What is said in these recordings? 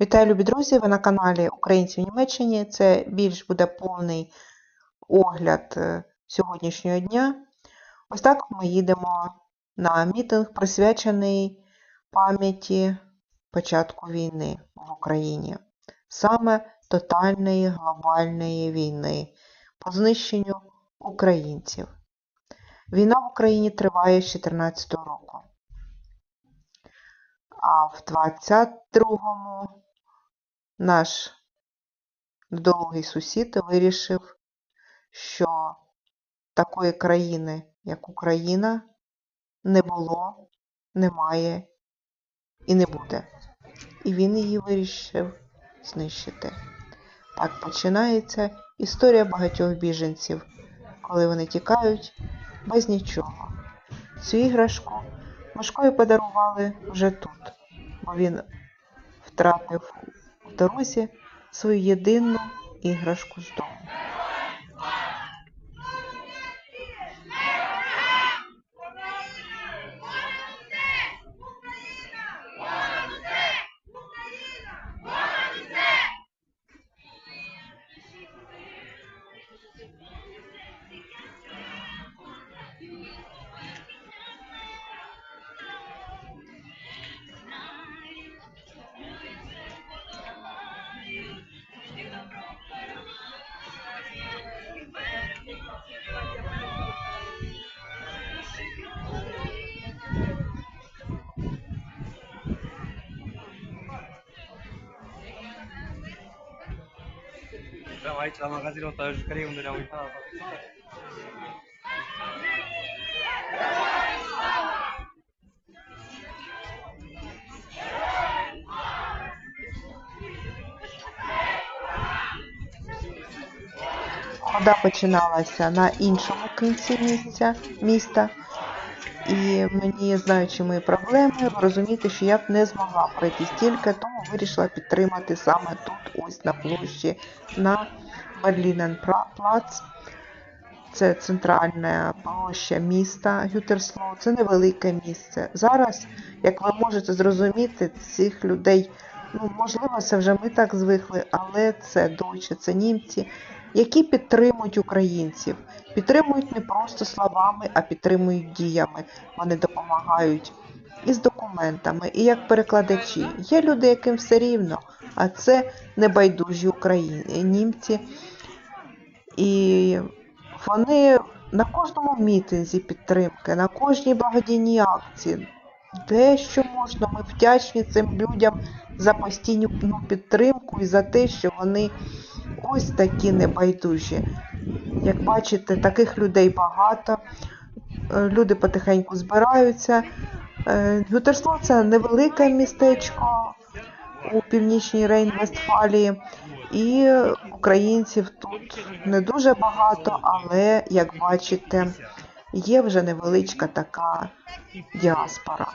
Вітаю, любі друзі! Ви на каналі Українці в Німеччині. Це більш буде повний огляд е, сьогоднішнього дня. Ось так ми їдемо на мітинг, присвячений пам'яті початку війни в Україні, саме тотальної глобальної війни по знищенню українців. Війна в Україні триває з 2014 року. А в 22-му наш довгий сусід вирішив, що такої країни, як Україна, не було, немає і не буде. І він її вирішив знищити. Так починається історія багатьох біженців, коли вони тікають без нічого. Цю іграшку Мишкові подарували вже тут, бо він втратив у дорозі свою єдину іграшку з дому. Давайте, la magazine o să scrie unde ne-am uitat. Хода починалася на іншому кінці місця, міста. І мені, знаючи мої проблеми, ви розумієте, що я б не змогла пройти стільки, тому вирішила підтримати саме тут, ось на площі, на Берліненплац. Це центральна площа міста Гютерслоу. Це невелике місце. Зараз, як ви можете зрозуміти, цих людей, ну можливо, це вже ми так звикли, але це дойче, це німці, які підтримують українців. Підтримують не просто словами, а підтримують діями. Вони допомагають і з документами, і як перекладачі. Є люди, яким все рівно, а це небайдужі українці, німці. І вони на кожному мітинзі підтримки, на кожній благодійній акції, де що можна, ми вдячні цим людям за постійну ну, підтримку і за те, що вони ось такі небайдужі. Як бачите, таких людей багато. Е, Люди потихеньку збираються. Е, Гютерсло це невелике містечко у північній Рейн-Вестфалії. І українців тут не дуже багато, але, як бачите, є вже невеличка така діаспора.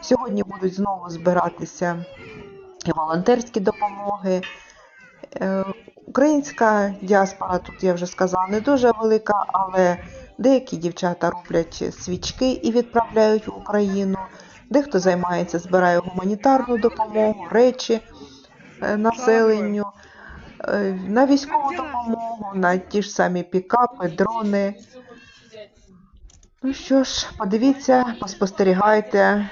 Сьогодні будуть знову збиратися волонтерські допомоги. Е, Українська діаспора, тут я вже сказала, не дуже велика, але деякі дівчата роблять свічки і відправляють в Україну. Дехто займається, збирає гуманітарну допомогу, речі е, населенню, е, на військову допомогу, на ті ж самі пікапи, дрони. Ну що ж, подивіться, поспостерігайте.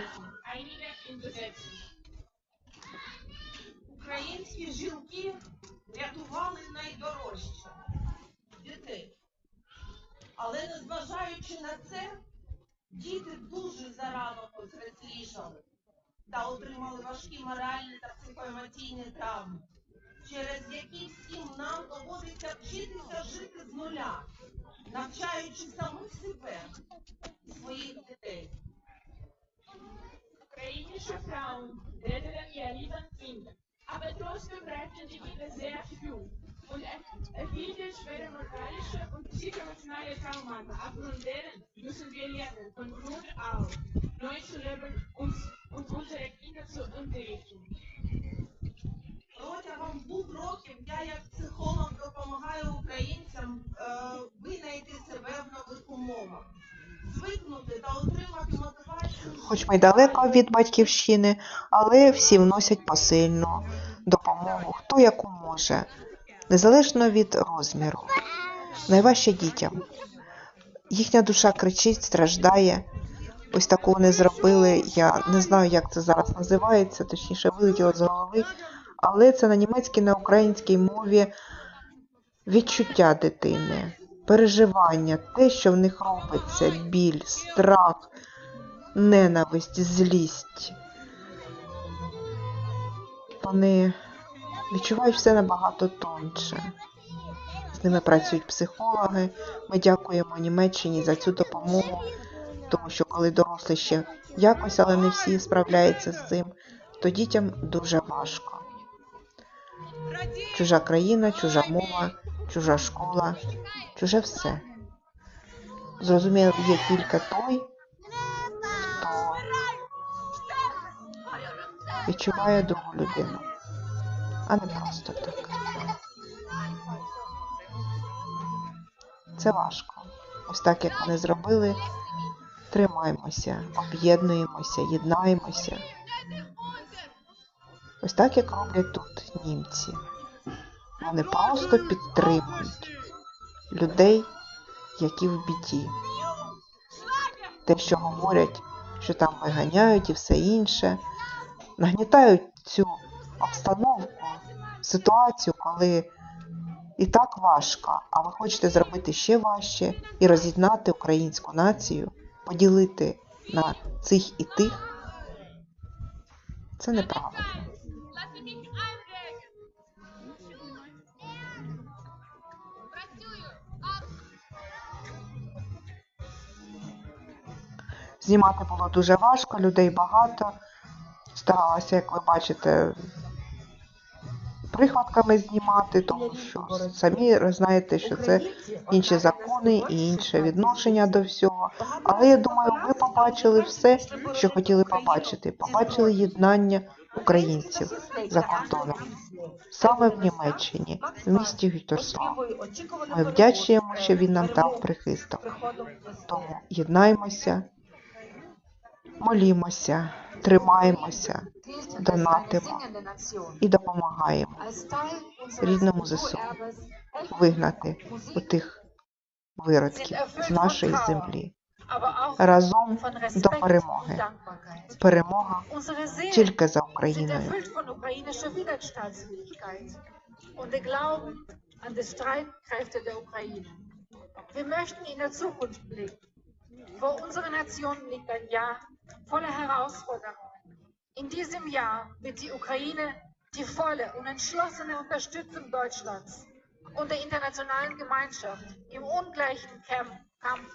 Українські жінки рятували найдорожче дітей. Але незважаючи на це, діти дуже зарано повзрослішали та отримали важкі моральні та психоемоційні травми, через які всім нам доводиться вчитися жити з нуля, навчаючи самих себе і своїх дітей. Ukrainische Frauen retteten ihr Liebenskind, aber trotzdem brauchten die Kinder sehr viel und er- erhielten schwere moralische und psychoemotionale Traumata, aufgrund deren müssen wir lernen, von Grund auf neu zu leben und, und unsere Kinder zu unterrichten. Протягом двох років я як психолог допомагаю українцям е, винайти себе в нових умовах, звикнути та отримати мотивацію хоч ми далеко від батьківщини, але всі вносять посильну допомогу, хто яку може, незалежно від розміру. Найважче дітям. Їхня душа кричить, страждає. Ось такого не зробили. Я не знаю, як це зараз називається, точніше вилетіло з голови. Але це на німецькій, на українській мові відчуття дитини, переживання, те, що в них робиться, біль, страх, ненависть, злість. Вони відчувають все набагато тонше. З ними працюють психологи. Ми дякуємо Німеччині за цю допомогу, тому що коли дорослі ще якось, але не всі справляються з цим, то дітям дуже важко. Чужа країна, чужа мова, чужа школа, чуже все. Зрозуміло, є тільки той, хто відчуває другу людину, а не просто так. Це важко. Ось так, як вони зробили, тримаємося, об'єднуємося, єднаємося. Ось так, як роблять тут німці. Вони просто підтримують людей, які в біді. Те, що говорять, що там виганяють і все інше, нагнітають цю обстановку, ситуацію, коли і так важко, а ви хочете зробити ще важче і роз'єднати українську націю, поділити на цих і тих. Це неправильно. Знімати було дуже важко, людей багато. Старалася, як ви бачите, прихватками знімати, тому що самі знаєте, що це інші закони і інше відношення до всього. Але я думаю, ви побачили все, що хотіли побачити. Побачили єднання українців за кордоном, саме в Німеччині, в місті Гютерслав. Ми вдячні що він нам дав прихисток. Тому єднаймося, молімося, тримаємося донатимо і допомагаємо рідному ЗСУ вигнати отих виродків з нашої землі. Разом до перемоги. Перемога тільки за Україною. an die Streitkräfte der Ukraine. Wir möchten in der Zukunft blicken. Vor unserer Nation liegt ein Jahr voller Herausforderungen. In diesem Jahr wird die Ukraine die volle und entschlossene Unterstützung Deutschlands und der internationalen Gemeinschaft im ungleichen Kampf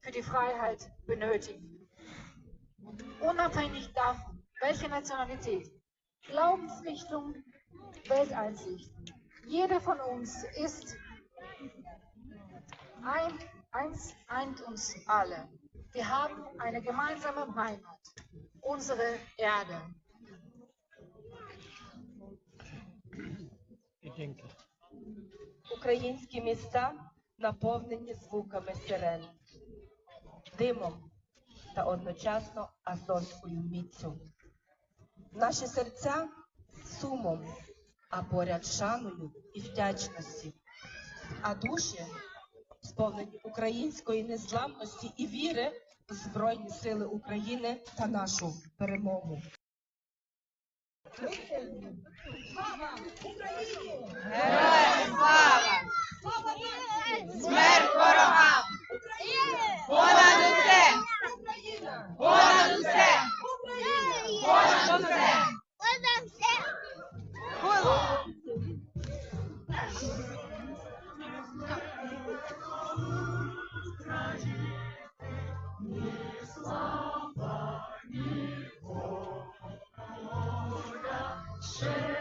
für die Freiheit benötigen. Unabhängig davon, welche Nationalität, Glaubensrichtung, Welteinsicht. Jeder von uns ist ein, eins eint uns alle. Wir haben eine gemeinsame Heimat, unsere Erde. Українські міста наповнені звуками сирен, димом та одночасно азовською міцю. Наші серця сумом, а поряд шаною і вдячністю, а душі сповнені української незламності і віри в Збройні Сили України та нашу перемогу. Смерть ворогам! Україна! Sure.